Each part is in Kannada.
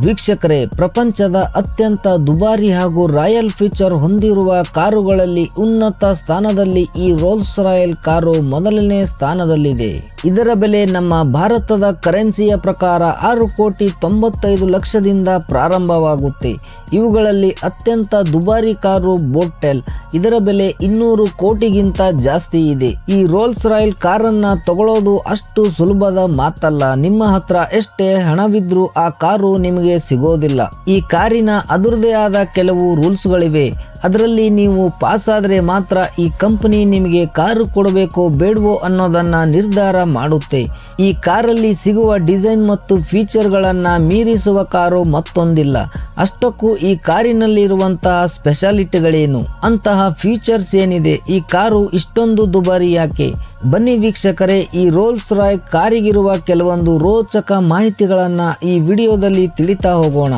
ವೀಕ್ಷಕರೇ, ಪ್ರಪಂಚದ ಅತ್ಯಂತ ದುಬಾರಿ ಹಾಗೂ ರಾಯಲ್ ಫೀಚರ್ ಹೊಂದಿರುವ ಕಾರುಗಳಲ್ಲಿ ಉನ್ನತ ಸ್ಥಾನದಲ್ಲಿ ಈ ರೋಲ್ಸ್ ರಾಯಲ್ ಕಾರು ಮೊದಲನೇ ಸ್ಥಾನದಲ್ಲಿದೆ. ಇದರ ಬೆಲೆ ನಮ್ಮ ಭಾರತದ ಕರೆನ್ಸಿಯ ಪ್ರಕಾರ ಆರು ಕೋಟಿ ತೊಂಬತ್ತೈದು ಲಕ್ಷದಿಂದ ಪ್ರಾರಂಭವಾಗುತ್ತೆ. ಇವುಗಳಲ್ಲಿ ಅತ್ಯಂತ ದುಬಾರಿ ಕಾರು ಬೋಟೆಲ್ ಇದರ ಬೆಲೆ ಇನ್ನೂರು ಕೋಟಿಗಿಂತ ಜಾಸ್ತಿ ಇದೆ. ಈ ರೋಲ್ಸ್ ರಾಯಲ್ ಕಾರನ್ನ ತಗೊಳ್ಳೋದು ಅಷ್ಟು ಸುಲಭದ ಮಾತಲ್ಲ. ನಿಮ್ಮ ಹತ್ರ ಎಷ್ಟೇ ಹಣವಿದ್ರೂ ಆ ಕಾರು ನಿಮಗೆ ಸಿಗೋದಿಲ್ಲ. ಈ ಕಾರಿನ ಅದರದೇ ಆದ ಕೆಲವು ರೂಲ್ಸ್ಗಳಿವೆ. ಅದರಲ್ಲಿ ನೀವು ಪಾಸ್ ಆದರೆ ಮಾತ್ರ ಈ ಕಂಪನಿ ನಿಮಗೆ ಕಾರು ಕೊಡಬೇಕೋ ಬೇಡವೋ ಅನ್ನೋದನ್ನು ನಿರ್ಧಾರ ಮಾಡುತ್ತೆ. ಈ ಕಾರಲ್ಲಿ ಸಿಗುವ ಡಿಸೈನ್ ಮತ್ತು ಫೀಚರ್ಗಳನ್ನು ಮೀರಿಸುವ ಕಾರು ಮತ್ತೊಂದಿಲ್ಲ. ಅಷ್ಟಕ್ಕೂ ಈ ಕಾರಿನಲ್ಲಿರುವಂತಹ ಸ್ಪೆಷಾಲಿಟಿಗಳೇನು? ಅಂತಹ ಫೀಚರ್ಸ್ ಏನಿದೆ? ಈ ಕಾರು ಇಷ್ಟೊಂದು ದುಬಾರಿ ಯಾಕೆ? ಬನ್ನಿ ವೀಕ್ಷಕರೇ, ಈ ರೋಲ್ಸ್ ರಾಯ್ ಕಾರಿಗಿರುವ ಕೆಲವೊಂದು ರೋಚಕ ಮಾಹಿತಿಗಳನ್ನು ಈ ವಿಡಿಯೋದಲ್ಲಿ ತಿಳಿತಾ ಹೋಗೋಣ.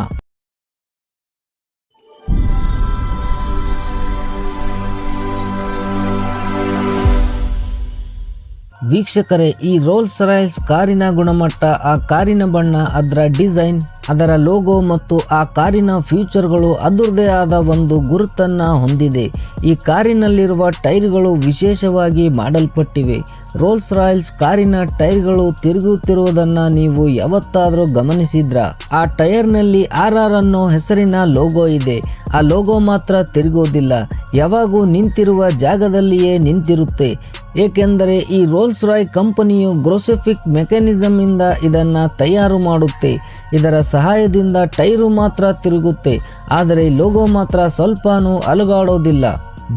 ವೀಕ್ಷಕರೇ ಈ ರೋಲ್ಸ್ ರಾಯಲ್ಸ್ ಕಾರಿನ ಗುಣಮಟ್ಟ ಆ ಕಾರಿನ ಬಣ್ಣ ಅದರ ಡಿಸೈನ್ ಅದರ ಲೋಗೋ ಮತ್ತು ಆ ಕಾರಿನ ಫ್ಯೂಚರ್ಗಳು ಅದರದೇ ಆದ ಒಂದು ಗುರುತನ್ನು ಹೊಂದಿದೆ. ಈ ಕಾರಿನಲ್ಲಿರುವ ಟೈರ್ಗಳು ವಿಶೇಷವಾಗಿ ಮಾಡಲ್ಪಟ್ಟಿವೆ. ರೋಲ್ಸ್ ರಾಯಲ್ಸ್ ಕಾರಿನ ಟೈರ್ಗಳು ತಿರುಗುತ್ತಿರುವುದನ್ನು ನೀವು ಯಾವತ್ತಾದರೂ ಗಮನಿಸಿದ್ರ? ಆ ಟೈರ್ನಲ್ಲಿ ಆರ್ ಆರ್ ಅನ್ನೋ ಹೆಸರಿನ ಲೋಗೋ ಇದೆ. ಆ ಲೋಗೋ ಮಾತ್ರ ತಿರುಗೋದಿಲ್ಲ ಯಾವಾಗೂ ನಿಂತಿರುವ ಜಾಗದಲ್ಲಿಯೇ ನಿಂತಿರುತ್ತೆ. ಏಕೆಂದರೆ ಈ ರೋಲ್ಸ್ ರಾಯ್ ಕಂಪನಿಯು ಗ್ರೋಸೆಫಿಕ್ ಮೆಕ್ಯಾನಿಸಮ್ ಇಂದ ಇದನ್ನ ತಯಾರು ಮಾಡುತ್ತೆ. ಇದರ ಸಹಾಯದಿಂದ ಟೈರು ಮಾತ್ರ ತಿರುಗುತ್ತೆ. ಆದರೆ ಲೋಗೋ ಮಾತ್ರ ಸ್ವಲ್ಪನೂ ಅಲುಗಾಡೋದಿಲ್ಲ.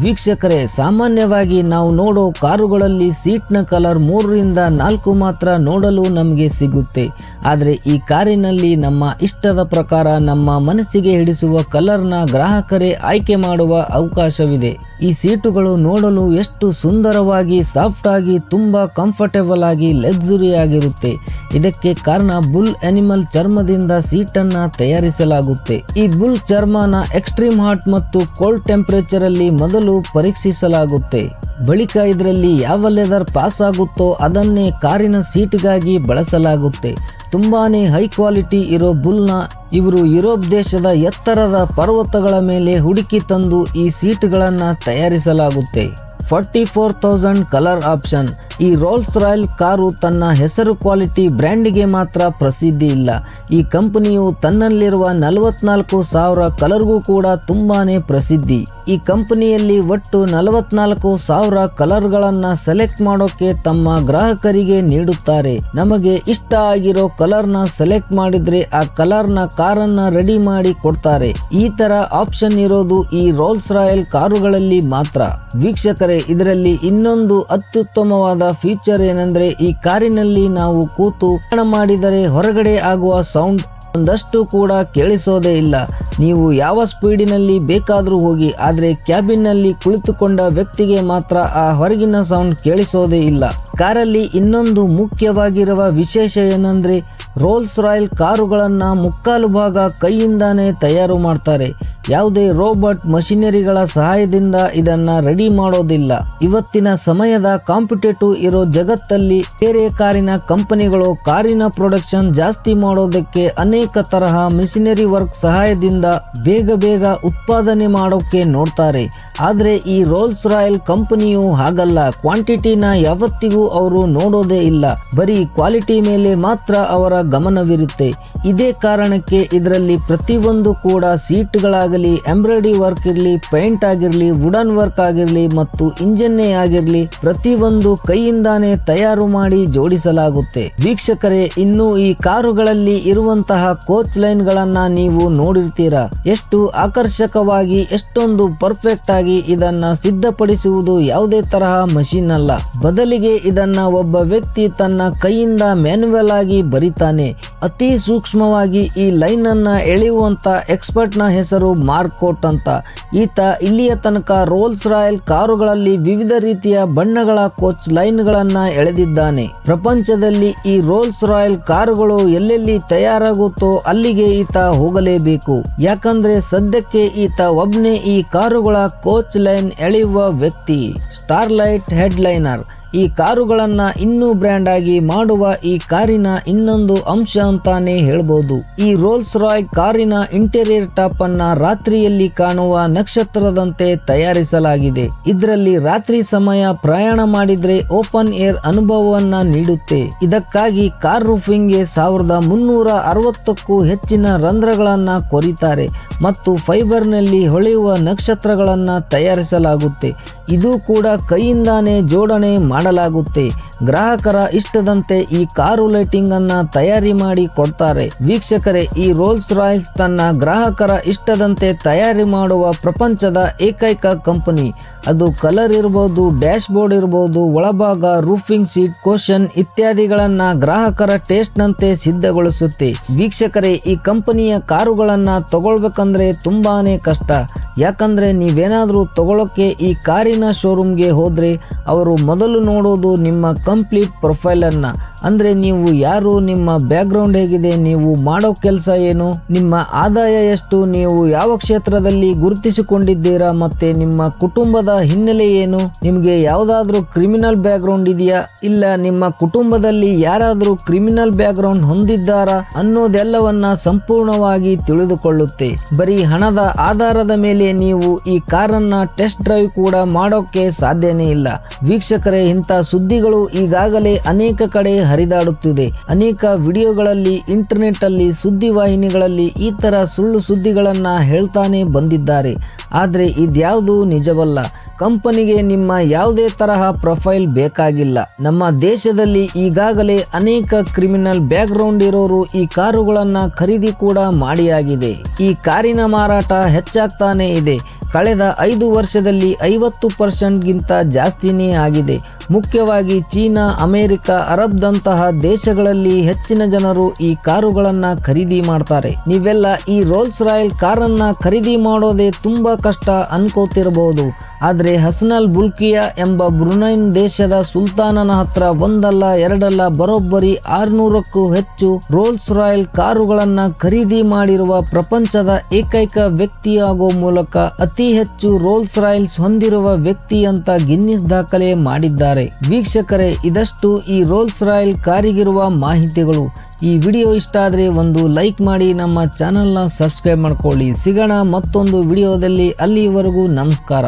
ವೀಕ್ಷಕರೇ, ಸಾಮಾನ್ಯವಾಗಿ ನಾವು ನೋಡೋ ಕಾರುಗಳಲ್ಲಿ ಸೀಟ್ನ ಕಲರ್ ಮೂರರಿಂದ ನಾಲ್ಕು ಮಾತ್ರ ನೋಡಲು ನಮಗೆ ಸಿಗುತ್ತೆ. ಆದರೆ ಈ ಕಾರಿನಲ್ಲಿ ನಮ್ಮ ಇಷ್ಟದ ಪ್ರಕಾರ ನಮ್ಮ ಮನಸ್ಸಿಗೆ ಹಿಡಿಸುವ ಕಲರ್ನ ಗ್ರಾಹಕರೇ ಆಯ್ಕೆ ಮಾಡುವ ಅವಕಾಶವಿದೆ. ಈ ಸೀಟುಗಳು ನೋಡಲು ಎಷ್ಟು ಸುಂದರವಾಗಿ ಸಾಫ್ಟ್ ಆಗಿ ತುಂಬಾ ಕಂಫರ್ಟೇಬಲ್ ಆಗಿ ಲಕ್ಸುರಿ ಆಗಿರುತ್ತೆ. ಇದಕ್ಕೆ ಕಾರಣ ಬುಲ್ ಅನಿಮಲ್ ಚರ್ಮದಿಂದ ಸೀಟನ್ನ ತಯಾರಿಸಲಾಗುತ್ತೆ. ಈ ಬುಲ್ ಚರ್ಮನ ಎಕ್ಸ್ಟ್ರೀಮ್ ಹಾಟ್ ಮತ್ತು ಕೋಲ್ಡ್ ಟೆಂಪರೇಚರ್ ಅಲ್ಲಿ ಮೊದಲು ಪರೀಕ್ಷಿಸಲಾಗುತ್ತೆ. ಬಳಿಕ ಇದರಲ್ಲಿ ಯಾವ ಲೆದರ್ ಪಾಸ್ ಆಗುತ್ತೋ ಅದನ್ನೇ ಕಾರಿನ ಸೀಟ್ಗಾಗಿ ಬಳಸಲಾಗುತ್ತೆ. ತುಂಬಾನೇ ಹೈ ಕ್ವಾಲಿಟಿ ಇರೋ ಬುಲ್ನ ಇವರು ಯುರೋಪ್ ದೇಶದ ಎತ್ತರದ ಪರ್ವತಗಳ ಮೇಲೆ ಹುಡುಕಿ ತಂದು ಈ ಸೀಟ್ಗಳನ್ನು ತಯಾರಿಸಲಾಗುತ್ತೆ. Forty four thousand colour option. ಈ ರೋಲ್ಸ್ ರಾಯಲ್ ಕಾರು ತನ್ನ ಹೆಸರು ಕ್ವಾಲಿಟಿ ಬ್ರ್ಯಾಂಡ್ಗೆ ಮಾತ್ರ ಪ್ರಸಿದ್ಧಿ ಇಲ್ಲ. ಈ ಕಂಪನಿಯು ತನ್ನಲ್ಲಿರುವ ನಲವತ್ನಾಲ್ಕು ಸಾವಿರ ಕಲರ್ಗೂ ಕೂಡ ತುಂಬಾನೇ ಪ್ರಸಿದ್ಧಿ. ಈ ಕಂಪನಿಯಲ್ಲಿ ಒಟ್ಟು ನಲವತ್ನಾಲ್ಕು ಸಾವಿರ ಕಲರ್ಗಳನ್ನ ಸೆಲೆಕ್ಟ್ ಮಾಡೋಕೆ ತಮ್ಮ ಗ್ರಾಹಕರಿಗೆ ನೀಡುತ್ತಾರೆ. ನಮಗೆ ಇಷ್ಟ ಆಗಿರೋ ಕಲರ್ನ ಸೆಲೆಕ್ಟ್ ಮಾಡಿದ್ರೆ ಆ ಕಲರ್ನ ಕಾರನ್ನ ರೆಡಿ ಮಾಡಿ ಕೊಡ್ತಾರೆ. ಈ ತರ ಆಪ್ಷನ್ ಇರೋದು ಈ ರೋಲ್ಸ್ ರಾಯಲ್ ಕಾರುಗಳಲ್ಲಿ ಮಾತ್ರ. ವೀಕ್ಷಕರೇ, ಇದರಲ್ಲಿ ಇನ್ನೊಂದು ಅತ್ಯುತ್ತಮವಾದ ಫೀಚರ್ ಏನಂದ್ರೆ ಈ ಕಾರಿನಲ್ಲಿ ನಾವು ಕೂತು ಪ್ರಯಾಣ ಮಾಡಿದರೆ ಹೊರಗಡೆ ಆಗುವ ಸೌಂಡ್ ಒಂದಷ್ಟು ಕೂಡ ಕೇಳಿಸೋದೇ ಇಲ್ಲ. ನೀವು ಯಾವ ಸ್ಪೀಡಿನಲ್ಲಿ ಬೇಕಾದರೂ ಹೋಗಿ, ಆದರೆ ಕ್ಯಾಬಿನ್ನಲ್ಲಿ ಕುಳಿತುಕೊಂಡ ವ್ಯಕ್ತಿಗೆ ಮಾತ್ರ ಆ ಹೊರಗಿನ ಸೌಂಡ್ ಕೇಳಿಸೋದೇ ಇಲ್ಲ. ಕಾರಲ್ಲಿ ಇನ್ನೊಂದು ಮುಖ್ಯವಾಗಿರುವ ವಿಶೇಷ ಏನಂದ್ರೆ ರೋಲ್ಸ್ ರಾಯಲ್ ಕಾರುಗಳನ್ನು ಮುಕ್ಕಾಲು ಭಾಗ ಕೈಯಿಂದಾನೇ ತಯಾರು ಮಾಡ್ತಾರೆ. ಯಾವುದೇ ರೋಬೋಟ್ ಮಷಿನರಿಗಳ ಸಹಾಯದಿಂದ ಇದನ್ನ ರೆಡಿ ಮಾಡೋದಿಲ್ಲ. ಇವತ್ತಿನ ಸಮಯದ ಕಾಂಪಿಟೇಟಿವ್ ಇರೋ ಜಗತ್ತಲ್ಲಿ ಬೇರೆ ಕಾರಿನ ಕಂಪನಿಗಳು ಕಾರಿನ ಪ್ರೊಡಕ್ಷನ್ ಜಾಸ್ತಿ ಮಾಡೋದಕ್ಕೆ ಅನೇಕ ತರಹ ಮಿಷಿನರಿ ವರ್ಕ್ ಸಹಾಯದಿಂದ ಬೇಗ ಬೇಗ ಉತ್ಪಾದನೆ ಮಾಡೋಕೆ ನೋಡ್ತಾರೆ. ಆದ್ರೆ ಈ ರೋಲ್ಸ್ ರಾಯಲ್ ಕಂಪನಿಯು ಹಾಗಲ್ಲ. ಕ್ವಾಂಟಿಟಿನ ಯಾವತ್ತಿಗೂ ಅವರು ನೋಡೋದೇ ಇಲ್ಲ. ಬರೀ ಕ್ವಾಲಿಟಿ ಮೇಲೆ ಮಾತ್ರ ಅವರ ಗಮನವಿರುತ್ತೆ. ಇದೇ ಕಾರಣಕ್ಕೆ ಇದರಲ್ಲಿ ಪ್ರತಿಯೊಂದು ಕೂಡ ಸೀಟ್ಗಳಾಗಲಿ, ಎಂಬ್ರಾಯ್ಡರಿ ವರ್ಕ್ ಇರಲಿ, ಪೇಂಟ್ ಆಗಿರಲಿ, ವುಡನ್ ವರ್ಕ್ ಆಗಿರಲಿ ಮತ್ತು ಇಂಜನ್ನೇ ಆಗಿರಲಿ ಪ್ರತಿಯೊಂದು ಕೈಯಿಂದಾನೇ ತಯಾರು ಮಾಡಿ ಜೋಡಿಸಲಾಗುತ್ತೆ. ವೀಕ್ಷಕರೇ, ಇನ್ನು ಈ ಕಾರುಗಳಲ್ಲಿ ಇರುವಂತಹ ಕೋಚ್ ಲೈನ್ ಗಳನ್ನ ನೀವು ನೋಡಿರ್ತೀರಾ? ಎಷ್ಟು ಆಕರ್ಷಕವಾಗಿ, ಎಷ್ಟೊಂದು ಪರ್ಫೆಕ್ಟ್ ಆಗಿ ಇದನ್ನ ಸಿದ್ಧಪಡಿಸುವುದು ಯಾವುದೇ ತರಹ ಮಷಿನ್ ಅಲ್ಲ. ಬದಲಿಗೆ ಇದನ್ನ ಒಬ್ಬ ವ್ಯಕ್ತಿ ತನ್ನ ಕೈಯಿಂದ ಮ್ಯಾನ್ಯುವಲ್ ಆಗಿ ಬರಿತಾನೆ. ಅತಿ ಸೂಕ್ಷ್ಮವಾಗಿ ಈ ಲೈನ್ ಅನ್ನ ಎಳೆಯುವಂತ ಎಕ್ಸ್ಪರ್ಟ್ನ ಹೆಸರು ಮಾರ್ಕೋಟ್ ಅಂತ. ಈತ ಇಲ್ಲಿಯ ತನಕ ರೋಲ್ಸ್ ರಾಯಲ್ ಕಾರುಗಳಲ್ಲಿ ವಿವಿಧ ರೀತಿಯ ಬಣ್ಣಗಳ ಕೋಚ್ ಲೈನ್ ಗಳನ್ನ ಎಳೆದಿದ್ದಾನೆ. ಪ್ರಪಂಚದಲ್ಲಿ ಈ ರೋಲ್ಸ್ ರಾಯಲ್ ಕಾರುಗಳು ಎಲ್ಲೆಲ್ಲಿ ತಯಾರಾಗುತ್ತೋ ಅಲ್ಲಿಗೆ ಈತ ಹೋಗಲೇಬೇಕು. ಯಾಕಂದ್ರೆ ಸದ್ಯಕ್ಕೆ ಈತ ಒಬ್ನೇ ಈ ಕಾರುಗಳ ಕೋಚ್ ಲೈನ್ ಎಳೆಯುವ ವ್ಯಕ್ತಿ. ಸ್ಟಾರ್ಲೈಟ್ ಹೆಡ್ ಲೈನರ್ ಈ ಕಾರುಗಳನ್ನ ಇನ್ನೂ ಬ್ರ್ಯಾಂಡ್ ಆಗಿ ಮಾಡುವ ಈ ಕಾರಿನ ಇನ್ನೊಂದು ಅಂಶ ಅಂತಾನೆ ಹೇಳ್ಬೋದು. ಈ ರೋಲ್ಸ್ ರಾಯ್ ಕಾರಿನ ಇಂಟೀರಿಯರ್ ಟಾಪ್ ಅನ್ನ ರಾತ್ರಿಯಲ್ಲಿ ಕಾಣುವ ನಕ್ಷತ್ರದಂತೆ ತಯಾರಿಸಲಾಗಿದೆ. ಇದರಲ್ಲಿ ರಾತ್ರಿ ಸಮಯ ಪ್ರಯಾಣ ಮಾಡಿದ್ರೆ ಓಪನ್ ಏರ್ ಅನುಭವವನ್ನ ನೀಡುತ್ತೆ. ಇದಕ್ಕಾಗಿ ಕಾರ್ ರೂಫಿಂಗ್ಗೆ ಸಾವಿರದ ಮುನ್ನೂರ ಅರವತ್ತಕ್ಕೂ ಹೆಚ್ಚಿನ ರಂಧ್ರಗಳನ್ನ ಕೊರಿತಾರೆ ಮತ್ತು ಫೈಬರ್ನಲ್ಲಿ ಹೊಳೆಯುವ ನಕ್ಷತ್ರಗಳನ್ನ ತಯಾರಿಸಲಾಗುತ್ತೆ. ಇದು ಕೂಡ ಕೈಯಿಂದಾನೇ ಜೋಡಣೆ ಮಾಡಲಾಗುತ್ತೆ. ಗ್ರಾಹಕರ ಇಷ್ಟದಂತೆ ಈ ಕಾರು ಲೈಟಿಂಗ್ ಅನ್ನ ತಯಾರಿ ಮಾಡಿ ಕೊಡ್ತಾರೆ. ವೀಕ್ಷಕರೇ, ಈ ರೋಲ್ಸ್ ರಾಯ್ಸ್ ತನ್ನ ಗ್ರಾಹಕರ ಇಷ್ಟದಂತೆ ತಯಾರಿ ಮಾಡುವ ಪ್ರಪಂಚದ ಏಕೈಕ ಕಂಪನಿ. ಅದು ಕಲರ್ ಇರಬಹುದು ಡ್ಯಾಶ್ ಬೋರ್ಡ್ ಇರಬಹುದು ಒಳಭಾಗ ರೂಫಿಂಗ್ ಸೀಟ್ ಕೋಶನ್ ಇತ್ಯಾದಿಗಳನ್ನ ಗ್ರಾಹಕರ ಟೇಸ್ಟ್ ನಂತೆ ಸಿದ್ಧಗೊಳಿಸುತ್ತೆ. ವೀಕ್ಷಕರೇ, ಈ ಕಂಪನಿಯ ಕಾರುಗಳನ್ನ ತಗೊಳ್ಬೇಕಂದ್ರೆ ತುಂಬಾನೇ ಕಷ್ಟ. ಯಾಕಂದ್ರೆ ನೀವೇನಾದರೂ ತಗೊಳ್ಳೋಕ್ಕೆ ಈ ಕಾರಿನ ಶೋರೂಮ್ಗೆ ಹೋದರೆ ಅವರು ಮೊದಲು ನೋಡೋದು ನಿಮ್ಮ ಕಂಪ್ಲೀಟ್ ಪ್ರೊಫೈಲನ್ನು ಅಂದ್ರೆ ನೀವು ಯಾರು, ನಿಮ್ಮ ಬ್ಯಾಕ್ಗ್ರೌಂಡ್ ಹೇಗಿದೆ, ನೀವು ಮಾಡೋ ಕೆಲಸ ಏನು, ನಿಮ್ಮ ಆದಾಯ ಎಷ್ಟು, ನೀವು ಯಾವ ಕ್ಷೇತ್ರದಲ್ಲಿ ಗುರುತಿಸಿಕೊಂಡಿದ್ದೀರಾ, ಮತ್ತೆ ನಿಮ್ಮ ಕುಟುಂಬದ ಹಿನ್ನೆಲೆ ಏನು, ನಿಮಗೆ ಯಾವುದಾದ್ರೂ ಕ್ರಿಮಿನಲ್ ಬ್ಯಾಕ್ಗ್ರೌಂಡ್ ಇದೆಯಾ, ಇಲ್ಲ ನಿಮ್ಮ ಕುಟುಂಬದಲ್ಲಿ ಯಾರಾದರೂ ಕ್ರಿಮಿನಲ್ ಬ್ಯಾಕ್ಗ್ರೌಂಡ್ ಹೊಂದಿದ್ದಾರಾ ಅನ್ನೋದೆಲ್ಲವನ್ನ ಸಂಪೂರ್ಣವಾಗಿ ತಿಳಿದುಕೊಳ್ಳುತ್ತೆ. ಬರೀ ಹಣದ ಆಧಾರದ ಮೇಲೆ ನೀವು ಈ ಕಾರನ್ನ ಟೆಸ್ಟ್ ಡ್ರೈವ್ ಕೂಡ ಮಾಡೋಕೆ ಸಾಧ್ಯನೇ ಇಲ್ಲ. ವೀಕ್ಷಕರೇ, ಇಂಥ ಸುದ್ದಿಗಳು ಈಗಾಗಲೇ ಅನೇಕ ಕಡೆ ಹರಿದಾಡುತ್ತಿದೆ. ಅನೇಕ ವಿಡಿಯೋಗಳಲ್ಲಿ ಇಂಟರ್ನೆಟ್ ಅಲ್ಲಿ ಸುದ್ದಿವಾಹಿನಿಗಳಲ್ಲಿ ಈ ತರ ಸುಳ್ಳು ಸುದ್ದಿಗಳನ್ನ ಹೇಳ್ತಾನೆ ಬಂದಿದ್ದಾರೆ. ಆದರೆ ಇದ್ಯಾವುದು ನಿಜವಲ್ಲ. ಕಂಪನಿಗೆ ನಿಮ್ಮ ಯಾವುದೇ ತರಹ ಪ್ರೊಫೈಲ್ ಬೇಕಾಗಿಲ್ಲ. ನಮ್ಮ ದೇಶದಲ್ಲಿ ಈಗಾಗಲೇ ಅನೇಕ ಕ್ರಿಮಿನಲ್ ಬ್ಯಾಕ್ಗ್ರೌಂಡ್ ಇರೋರು ಈ ಕಾರುಗಳನ್ನ ಖರೀದಿ ಕೂಡ ಮಾಡಿಯಾಗಿದೆ. ಈ ಕಾರಿನ ಮಾರಾಟ ಹೆಚ್ಚಾಗ್ತಾನೆ ಇದೆ. ಕಳೆದ ಐದು ವರ್ಷದಲ್ಲಿ ಐವತ್ತು ಪರ್ಸೆಂಟ್ಗಿಂತ ಜಾಸ್ತಿನೇ ಆಗಿದೆ. ಮುಖ್ಯವಾಗಿ ಚೀನಾ, ಅಮೆರಿಕ, ಅರಬ್ದಂತಹ ದೇಶಗಳಲ್ಲಿ ಹೆಚ್ಚಿನ ಜನರು ಈ ಕಾರುಗಳನ್ನ ಖರೀದಿ ಮಾಡ್ತಾರೆ. ನೀವೆಲ್ಲ ಈ ರೋಲ್ಸ್ ರಾಯಲ್ ಕಾರನ್ನ ಖರೀದಿ ಮಾಡೋದೇ ತುಂಬಾ ಕಷ್ಟ ಅನ್ಕೋತಿರಬಹುದು ಆದ್ರೆ ಹಸನಲ್ ಬುಲ್ಕಿಯಾ ಎಂಬ ಬ್ರುನೈನ್ ದೇಶದ ಸುಲ್ತಾನನ ಹತ್ರ ಒಂದಲ್ಲ ಎರಡಲ್ಲ ಬರೋಬ್ಬರಿ ಆರ್ನೂರಕ್ಕೂ ಹೆಚ್ಚು ರೋಲ್ಸ್ ರಾಯಲ್ ಕಾರುಗಳನ್ನು ಖರೀದಿ ಮಾಡಿರುವ ಪ್ರಪಂಚದ ಏಕೈಕ ವ್ಯಕ್ತಿಯಾಗೋ ಮೂಲಕ ಅತಿ ಹೆಚ್ಚು ರೋಲ್ಸ್ ರಾಯಲ್ಸ್ ಹೊಂದಿರುವ ವ್ಯಕ್ತಿ ಅಂತ ಗಿನ್ನಿಸ್ ದಾಖಲೆ ಮಾಡಿದ್ದಾರೆ. ವೀಕ್ಷಕರೇ, ಇದಷ್ಟು ಈ ರೋಲ್ಸ್ ರಾಯಲ್ ಕಾರಿಗಿರುವ ಮಾಹಿತಿಗಳು. ಈ ವಿಡಿಯೋ ಇಷ್ಟ ಆದರೆ ಒಂದು ಲೈಕ್ ಮಾಡಿ, ನಮ್ಮ ಚಾನಲ್ನ ಸಬ್ಸ್ಕ್ರೈಬ್ ಮಾಡ್ಕೊಳ್ಳಿ. ಸಿಗೋಣ ಮತ್ತೊಂದು ವಿಡಿಯೋದಲ್ಲಿ, ಅಲ್ಲಿವರೆಗೂ ನಮಸ್ಕಾರ.